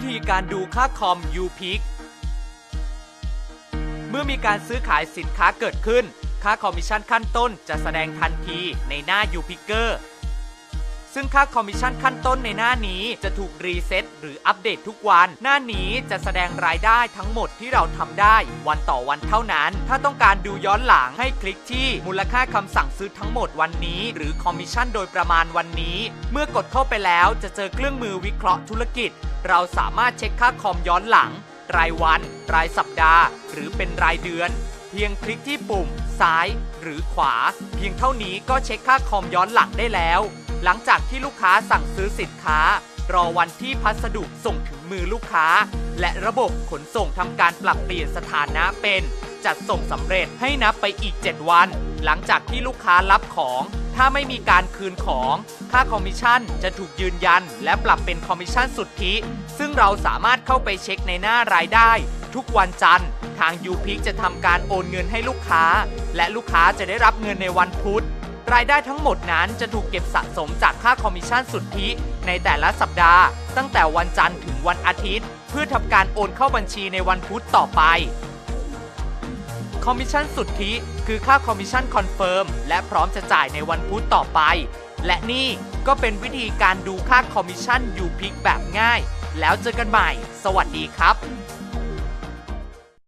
วิธีการดูค่าคอม u p i c เมื่อมีการซื้อขายสินค้าเกิดขึ้น ค่าคอมมิชชั่นขั้นต้นจะแสดงทันทีในหน้า u p i c e r ซึ่งค่าคอมมิชชั่นขั้นต้นในหน้านี้จะถูกรีเซ็ตหรืออัปเดตทุกวัน หน้านี้จะแสดงรายได้ทั้งหมดที่เราทำได้ วันต่อวันเท่านั้น ถ้าต้องการดูย้อนหลังให้คลิกที่มูลค่าคำสั่งซื้อทั้งหมดวันนี้ หรือคอมมิชชั่นโดยประมาณวันนี้ เมื่อกดเข้าไปแล้วจะเจอเครื่องมือวิเคราะห์ธุรกิจ เราสามารถเช็คค่าคอมย้อนหลัง รายวัน รายสัปดาห์ หรือเป็นรายเดือน เพียงคลิกที่ปุ่ม ซ้าย หรือขวา เพียงเท่านี้ก็เช็คค่าคอมย้อนหลังได้แล้ว หลังจากที่ลูกค้าสั่งซื้อสินค้า รอวันที่พัสดุส่งถึงมือลูกค้า และระบบขนส่งทำการปรับเปลี่ยนสถานะเป็น จัดส่งสำเร็จให้นับไปอีก 7 วัน หลังจากที่ลูกค้ารับของ ถ้าไม่มีการคืนของ ค่าคอมมิชชั่นจะถูกยืนยัน และปรับเป็นคอมมิชชั่นสุทธิ ซึ่งเราสามารถเข้าไปเช็คในหน้ารายได้ ทุกวันจันทร์ ทาง u p i c จะทำการโอนเงินให้ลูกค้า และลูกค้าจะได้รับเงินในวันพุธ รายได้ทั้งหมดนั้นจะถูกเก็บสะสมจากค่าคอมมิชชั่นสุทธิในแต่ละสัปดาห์ ตั้งแต่วันจันทร์ถึงวันอาทิตย์ เพื่อทำการโอนเข้าบัญชีในวันพุธต่อไปคอมมิชชั่นสุทธิคือค่าคอมมิชชั่นคอนเฟิร์มและพร้อมจะจ่ายในวันพุธต่อไป และนี่ก็เป็นวิธีการดูค่าคอมมิชชั่นยูพิกแบบง่าย แล้วเจอกันใหม่ สวัสดีครับ